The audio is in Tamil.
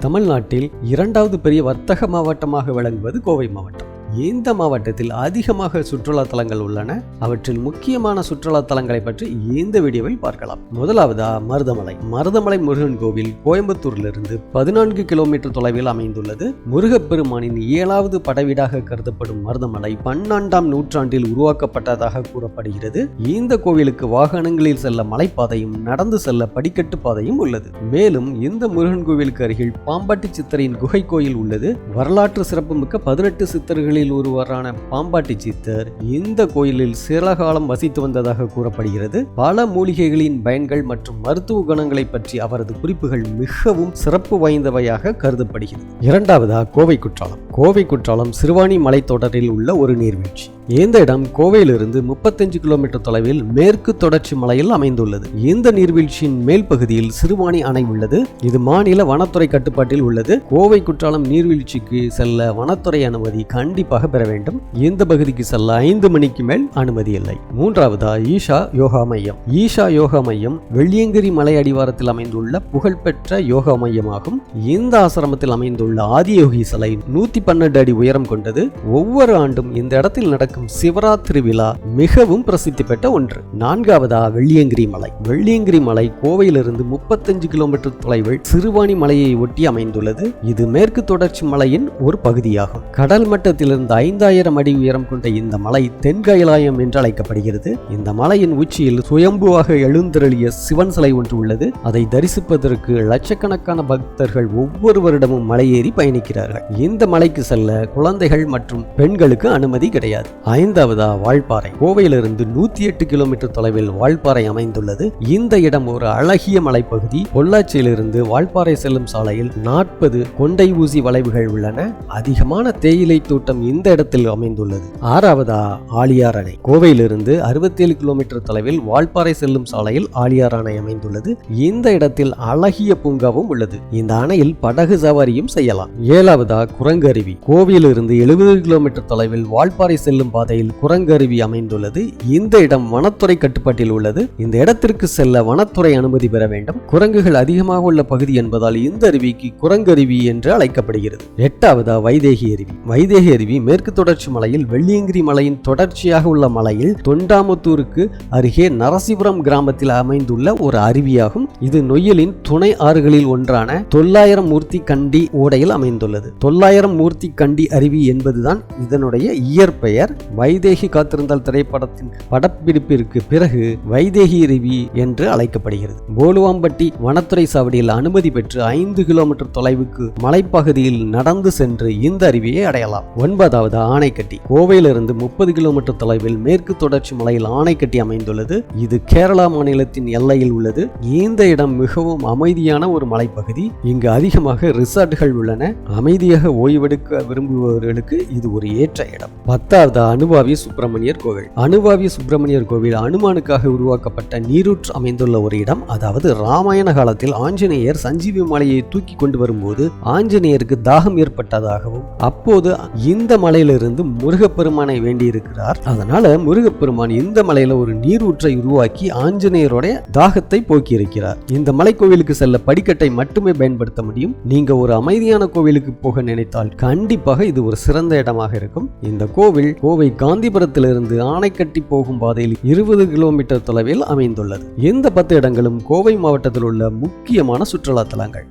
தமிழ்நாட்டில் இரண்டாவது பெரிய வர்த்தக மாவட்டமாக விளங்குவது கோவை மாவட்டம். இந்த மாவட்டத்தில் அதிகமாக சுற்றுலா தலங்கள் உள்ளன. அவற்றில் முக்கியமான சுற்றுலா தலங்களை பற்றி இந்த வீடியோவில் பார்க்கலாம். முதலாவதா மருதமலை. மருதமலை முருகன் கோவில் கோயம்புத்தூரிலிருந்து பதினான்கு கிலோமீட்டர் தொலைவில் அமைந்துள்ளது. முருகப்பெருமானின் ஏழாவது படைவீடாக கருதப்படும் மருதமலை பன்னெண்டாம் நூற்றாண்டில் உருவாக்கப்பட்டதாக கூறப்படுகிறது. இந்த கோவிலுக்கு வாகனங்களில் செல்ல மலைப்பாதையும் நடந்து செல்ல படிக்கட்டு பாதையும் உள்ளது. மேலும் இந்த முருகன் கோவிலுக்கு அருகில் பாம்பாட்டி சித்தரின் குகை கோயில் உள்ளது. வரலாற்று சிறப்புமிக்க பதினெட்டு சித்தர்களில் ஒருவரான பாம்பாட்டி சித்தர் இந்த கோயிலில் சில காலம் வசித்து வந்ததாக கூறப்படுகிறது. பல மூலிகைகளின் பயன்கள் மற்றும் மருத்துவ குணங்களை பற்றி அவரது குறிப்புகள் மிகவும் சிறப்பு வாய்ந்தவையாக கருதப்படுகிறது. இரண்டாவதா கோவை குற்றாலம். கோவை குற்றாலம் சிறுவாணி மலைத்தொடரில் உள்ள ஒரு நீர்வீழ்ச்சி. இந்த இடம் கோவையிலிருந்து முப்பத்தஞ்சு கிலோமீட்டர் தொலைவில் மேற்கு தொடர்ச்சி மலையில் அமைந்துள்ளது. இந்த நீர்வீழ்ச்சியின் மேல் பகுதியில் சிறுவாணி அணை உள்ளது. இது மாநில வனத்துறை கட்டுப்பாட்டில் உள்ளது. கோவை குற்றாலம் நீர்வீழ்ச்சிக்கு செல்ல வனத்துறை அனுமதி கண்டிப்பாக பெற வேண்டும். இந்த பகுதிக்கு செல்ல ஐந்து மணிக்கு மேல் அனுமதி இல்லை. மூன்றாவதா ஈஷா யோகா மையம். ஈஷா யோகா மையம் வெள்ளியங்கிரி மலை அடிவாரத்தில் அமைந்துள்ள புகழ்பெற்ற யோகா மையமாகும். இந்த ஆசிரமத்தில் அமைந்துள்ள ஆதியோகி சிலை நூத்தி பன்னெண்டு அடி உயரம் கொண்டது. ஒவ்வொரு ஆண்டும் இந்த இடத்தில் நடக்கும் சிவராத்திரி விழா மிகவும் பிரசித்தி பெற்ற ஒன்று. நான்காவதா வெள்ளியங்கிரி மலை. வெள்ளியங்கிரி மலை கோவையிலிருந்து முப்பத்தஞ்சு கிலோமீட்டர் தொலைவில் சிறுவாணி மலையை ஒட்டி அமைந்துள்ளது. இது மேற்கு தொடர்ச்சி மலையின் ஒரு பகுதியாகும். கடல் மட்டத்திலிருந்து ஐந்தாயிரம் அடி உயரம் கொண்ட இந்த மலை தென்கயலாயம் என்று அழைக்கப்படுகிறது. இந்த மலையின் உச்சியில் சுயம்புவாக எழுந்தருளிய சிவன் சிலை ஒன்று உள்ளது. அதை தரிசிப்பதற்கு லட்சக்கணக்கான பக்தர்கள் ஒவ்வொரு வருடமும் மலையேறி பயணிக்கிறார்கள். இந்த மலைக்கு செல்ல குழந்தைகள் மற்றும் பெண்களுக்கு அனுமதி கிடையாது. ஐந்தாவதா வால்பாறை. கோவையிலிருந்து நூத்தி எட்டு கிலோமீட்டர் தொலைவில் வால்பாறை அமைந்துள்ளது. இந்த இடம் ஒரு அழகிய மலைப்பகுதி. பொள்ளாச்சியிலிருந்து வால்பாறை செல்லும் சாலையில் நாற்பது கொண்டை ஊசி வளைவுகள் உள்ளன. அதிகமான தேயிலை தோட்டம் இந்த இடத்தில் அமைந்துள்ளது. ஆறாவதா ஆலியார் அணை. கோவையிலிருந்து அறுபத்தி ஏழு கிலோமீட்டர் தொலைவில் வால்பாறை செல்லும் சாலையில் ஆலியார் அணை அமைந்துள்ளது. இந்த இடத்தில் அழகிய பூங்காவும் உள்ளது. இந்த அணையில் படகு சவாரியும் செய்யலாம். ஏழாவதா குரங்கு குரங்கருவி கோவையிலிருந்து எழுபது கிலோமீட்டர் தொலைவில் வால்பாறை செல்லும் பாதையில் குரங்கருவி அமைந்துள்ளது. இந்த இடம் வனத்துறை கட்டுப்பாட்டில் உள்ளது. இந்த இடத்திற்கு செல்ல வனத்துறை அனுமதி பெற வேண்டும். குரங்குகள் அதிகமாக உள்ள பகுதி என்பதால் இந்த அருவிக்கு குரங்கருவி என்று அழைக்கப்படுகிறது. எட்டாவதா வைதேகி அருவி. வைதேகி அருவி மேற்கு தொடர்ச்சி மலையில் வெள்ளியங்கிரி மலையின் தொடர்ச்சியாக உள்ள மலையில் தொண்டாமுத்தூருக்கு அருகே நரசிபுரம் கிராமத்தில் அமைந்துள்ள ஒரு அருவியாகும். இது நொய்யலின் துணை ஆறுகளில் ஒன்றான தொள்ளாயிரம் மூர்த்தி கண்டி ஓடையில் அமைந்துள்ளது. தொள்ளாயிரம் மூர்த்தி கண்டி அருவி என்பதுதான் இதனுடைய இயற்பெயர். வைதேகி காத்திருந்தால் திரைப்படத்தின் படப்பிடிப்பிற்கு பிறகு வைதேகி அருவி என்று அழைக்கப்படுகிறது. போலுவாம்பட்டி வனத்துறை சாவடியில் அனுமதி பெற்று ஐந்து கிலோமீட்டர் தொலைவுக்கு மலைப்பகுதியில் நடந்து சென்று இந்த அருவியை அடையலாம். ஒன்பதாவது ஆணைக்கட்டி கோவையிலிருந்து முப்பது கிலோமீட்டர் தொலைவில் மேற்கு தொடர்ச்சி மலையில் ஆணைக்கட்டி அமைந்துள்ளது. இது கேரளா மாநிலத்தின் எல்லையில் உள்ளது. இந்த இடம் மிகவும் அமைதியான ஒரு மலைப்பகுதி. இங்கு அதிகமாக ரிசார்ட்டுகள் உள்ளன. அமைதியாக ஓய்வெடு எடுக்க விரும்புபவர்களுக்கு இது ஒரு ஏற்ற இடம். பத்தாவது அனுபாவிய சுப்பிரமணியர் கோவில். அணுவாவிய சுப்பிரமணியர் கோவில் அனுமானுக்காக உருவாக்கப்பட்ட நீரூற்று அமைந்துள்ள ஒரு இடம். அதாவது ராமாயண காலத்தில் ஆஞ்சநேயர் சஞ்சீவி மலையை தூக்கி கொண்டு வரும்போது ஆஞ்சநேயருக்கு தாகம் ஏற்பட்டதாகவும் அப்போது இந்த மலையிலிருந்து முருகப்பெருமானை வேண்டியிருக்கிறார். அதனால முருகப்பெருமான் இந்த மலையில ஒரு நீரூற்றை உருவாக்கி ஆஞ்சநேயருடைய தாகத்தை போக்கியிருக்கிறார். இந்த மலை கோவிலுக்கு செல்ல படிக்கட்டை மட்டுமே பயன்படுத்த முடியும். நீங்க ஒரு அமைதியான கோவிலுக்கு போக நினைத்தால் கண்டிப்பாக இது ஒரு சிறந்த இடமாக இருக்கும். இந்த கோவில் கோவை காந்திபுரத்திலிருந்து ஆணைக்கட்டி போகும் பாதையில் இருபது கிலோமீட்டர் தொலைவில் அமைந்துள்ளது. இந்த பத்து இடங்களும் கோவை மாவட்டத்தில் உள்ள முக்கியமான சுற்றுலா தலங்கள்